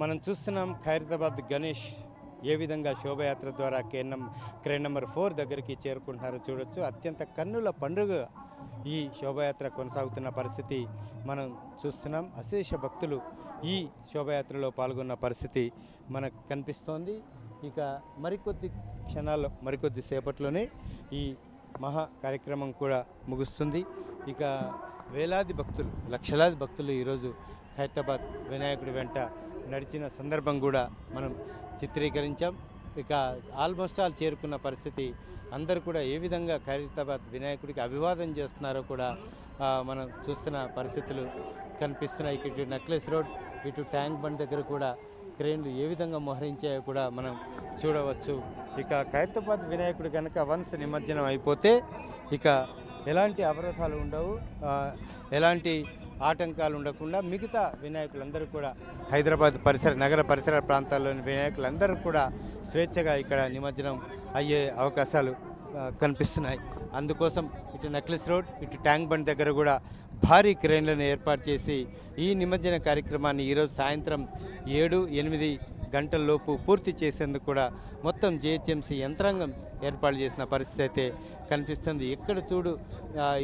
మనం చూస్తున్నాం ఖైరతాబాద్ గణేష్ ఏ విధంగా శోభయాత్ర ద్వారా కేనం క్రేన్ నెంబర్ ఫోర్ దగ్గరికి చేరుకుంటున్నారో చూడొచ్చు. అత్యంత కన్నుల పండుగ ఈ శోభయాత్ర కొనసాగుతున్న పరిస్థితి మనం చూస్తున్నాం. అశేష భక్తులు ఈ శోభయాత్రలో పాల్గొన్న పరిస్థితి మనకు కనిపిస్తోంది. ఇక మరికొద్ది క్షణాల్లో మరికొద్ది సేపట్లోనే ఈ మహా కార్యక్రమం కూడా ముగుస్తుంది. ఇక వేలాది భక్తులు లక్షలాది భక్తులు ఈరోజు ఖైరతాబాద్ వినాయకుడి వెంట నడిచిన సందర్భం కూడా మనం చిత్రీకరించాం. ఇక ఆల్మోస్ట్ ఆల్ చేరుకున్న పరిస్థితి అందరూ కూడా ఏ విధంగా ఖైరతాబాద్ వినాయకుడికి అభివాదం చేస్తున్నారో కూడా మనం చూస్తున్న పరిస్థితులు కనిపిస్తున్నాయి. ఇటు నెక్లెస్ రోడ్ ఇటు ట్యాంక్ బండ్ దగ్గర కూడా క్రేన్లు ఏ విధంగా మోహరించాయో కూడా మనం చూడవచ్చు. ఇక ఖైరతాబాద్ వినాయకుడు కనుక వన్స్ నిమజ్జనం అయిపోతే ఇక ఎలాంటి అవరోధాలు ఉండవు. ఎలాంటి ఆటంకాలు ఉండకుండా మిగతా వినాయకులందరూ కూడా హైదరాబాద్ పరిసర నగర పరిసర ప్రాంతాల్లోని వినాయకులందరూ కూడా స్వేచ్ఛగా ఇక్కడ నిమజ్జనం అయ్యే అవకాశాలు కనిపిస్తున్నాయి. అందుకోసం ఇటు నెక్లెస్ రోడ్ ఇటు ట్యాంక్ బండ్ దగ్గర కూడా భారీ క్రేన్లను ఏర్పాటు చేసి ఈ నిమజ్జన కార్యక్రమాన్ని ఈరోజు సాయంత్రం ఏడు ఎనిమిది గంటల్లోపు పూర్తి చేసేందుకు కూడా మొత్తం జిహెచ్ఎంసీ యంత్రాంగం ఏర్పాటు చేసిన పరిస్థితి అయితే కనిపిస్తుంది. ఎక్కడ చూడు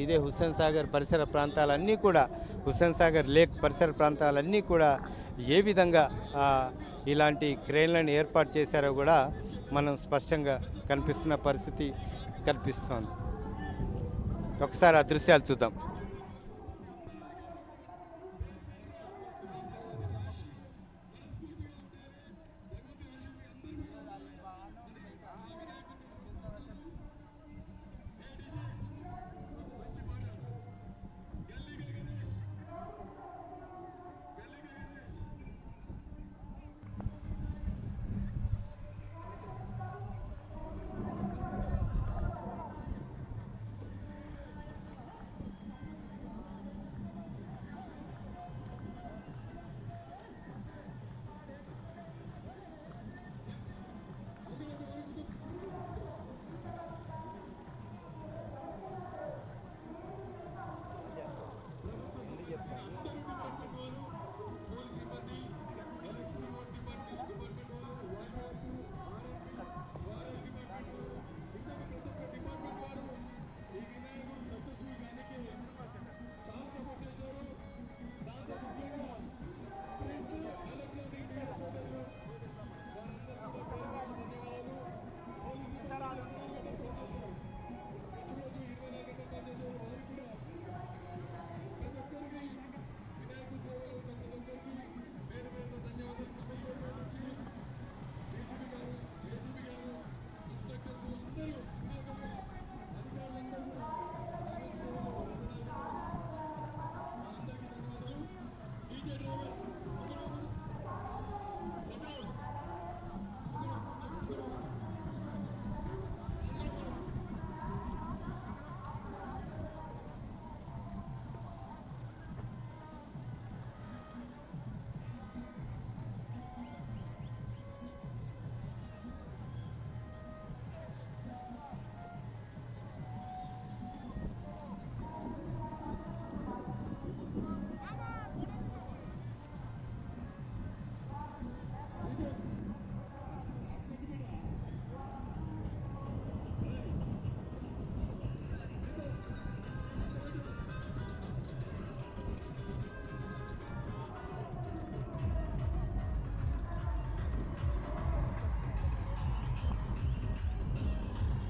ఇదే హుస్సేన్ సాగర్ పరిసర ప్రాంతాలన్నీ కూడా హుస్సేన్ సాగర్ లేక్ పరిసర ప్రాంతాలన్నీ కూడా ఏ విధంగా ఇలాంటి క్రేన్లను ఏర్పాటు చేశారో కూడా మనం స్పష్టంగా కనిపిస్తున్న పరిస్థితి కనిపిస్తోంది. ఒకసారి ఆ దృశ్యాలు చూద్దాం.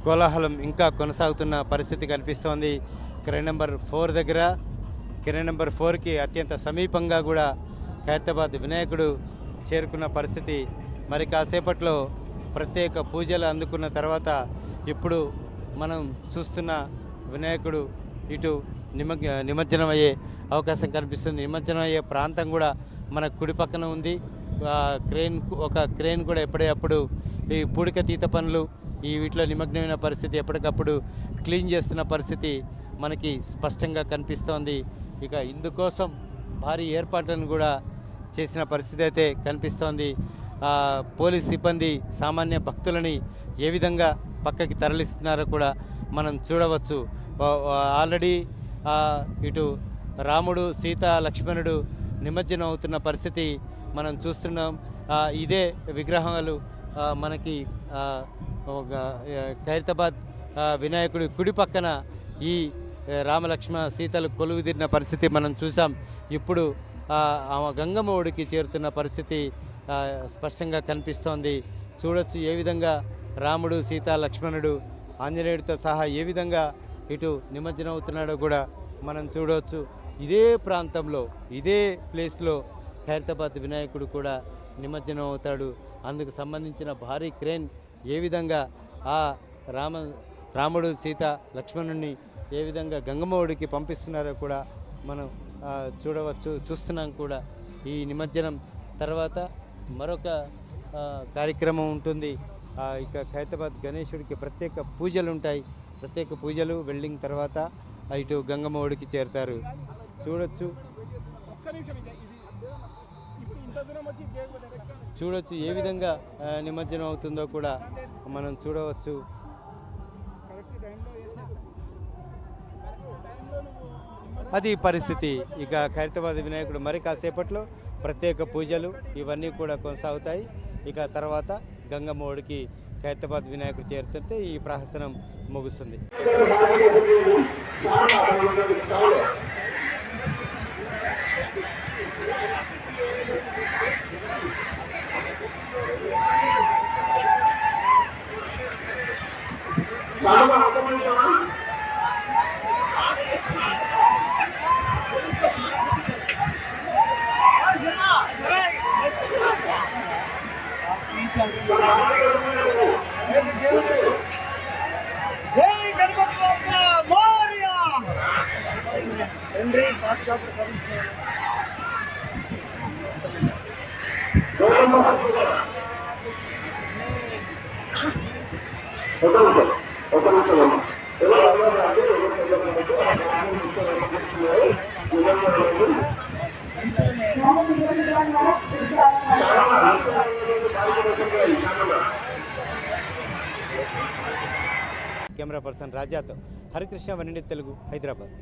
కోలాహలం ఇంకా కొనసాగుతున్న పరిస్థితి కనిపిస్తోంది. కిరణ్ నెంబర్ ఫోర్ దగ్గర. కిరణ్ నెంబర్ ఫోర్కి అత్యంత సమీపంగా కూడా ఖైరతాబాద్ వినాయకుడు చేరుకున్న పరిస్థితి. మరి కాసేపట్లో ప్రత్యేక పూజలు అందుకున్న తర్వాత ఇప్పుడు మనం చూస్తున్న వినాయకుడు ఇటు నిమగ్ నిమజ్జనం అయ్యే అవకాశం కనిపిస్తుంది. నిమజ్జనం అయ్యే ప్రాంతం కూడా మన కుడి పక్కన ఉంది. ఆ క్రేన్ ఒక క్రేన్ కూడా ఎప్పుడప్పుడు ఈ పూడిక తీత పనులు ఈ వీటిలో నిమగ్నమైన పరిస్థితి ఎప్పటికప్పుడు క్లీన్ చేస్తున్న పరిస్థితి మనకి స్పష్టంగా కనిపిస్తోంది. ఇక ఇందుకోసం భారీ ఏర్పాట్లను కూడా చేసిన పరిస్థితి అయితే కనిపిస్తోంది. పోలీస్ సిబ్బంది సామాన్య భక్తులని ఏ విధంగా పక్కకి తరలిస్తున్నారో కూడా మనం చూడవచ్చు. ఆల్రెడీ ఇటు రాముడు సీత లక్ష్మణుడు నిమజ్జనం అవుతున్న పరిస్థితి మనం చూస్తున్నాం ఇదే విగ్రహాలు మనకి ఖైరతాబాద్ వినాయకుడి కుడి పక్కన ఈ రామలక్ష్మణ రామలక్ష్మ సీతలు కొలువుదిరిన పరిస్థితి మనం చూసాం ఇప్పుడు ఆమె గంగమ్మఒడికి చేరుతున్న పరిస్థితి స్పష్టంగా కనిపిస్తోంది. చూడొచ్చు ఏ విధంగా రాముడు సీత లక్ష్మణుడు ఆంజనేయుడితో సహా ఏ విధంగా ఇటు నిమజ్జనం అవుతున్నాడో కూడా మనం చూడవచ్చు ఇదే ప్రాంతంలో ఇదే ప్లేస్లో ఖైరతాబాద్ వినాయకుడు కూడా నిమజ్జనం అవుతాడు. అందుకు సంబంధించిన భారీ క్రేన్ ఏ విధంగా ఆ రామ రాముడు సీత లక్ష్మణుని ఏ విధంగా గంగమ్మవుడికి పంపిస్తున్నారో కూడా మనం చూడవచ్చు చూస్తున్నాం కూడా ఈ నిమజ్జనం. తర్వాత మరొక కార్యక్రమం ఉంటుంది. ఇక ఖైరతాబాద్ గణేశుడికి ప్రత్యేక పూజలు ఉంటాయి. ప్రత్యేక పూజలు వెల్డింగ్ తర్వాత ఇటు గంగమ్మవుడికి చేరుతారు. చూడొచ్చు. చూడొచ్చు ఏ విధంగా నిమజ్జనం అవుతుందో కూడా మనం చూడవచ్చు. అది పరిస్థితి. ఇక ఖైరతాబాద్ వినాయకుడు మరి కాసేపట్లో ప్రత్యేక పూజలు ఇవన్నీ కూడా కొనసాగుతాయి. ఇక తర్వాత గంగమ్మ ఒడికి ఖైరతాబాద్ వినాయకుడు చేరుతుంటే ఈ ప్రహసనం ముగుస్తుంది. కెమెరా పర్సన్ రాజాతో హరికృష్ణ వనిండి తెలుగు హైదరాబాద్.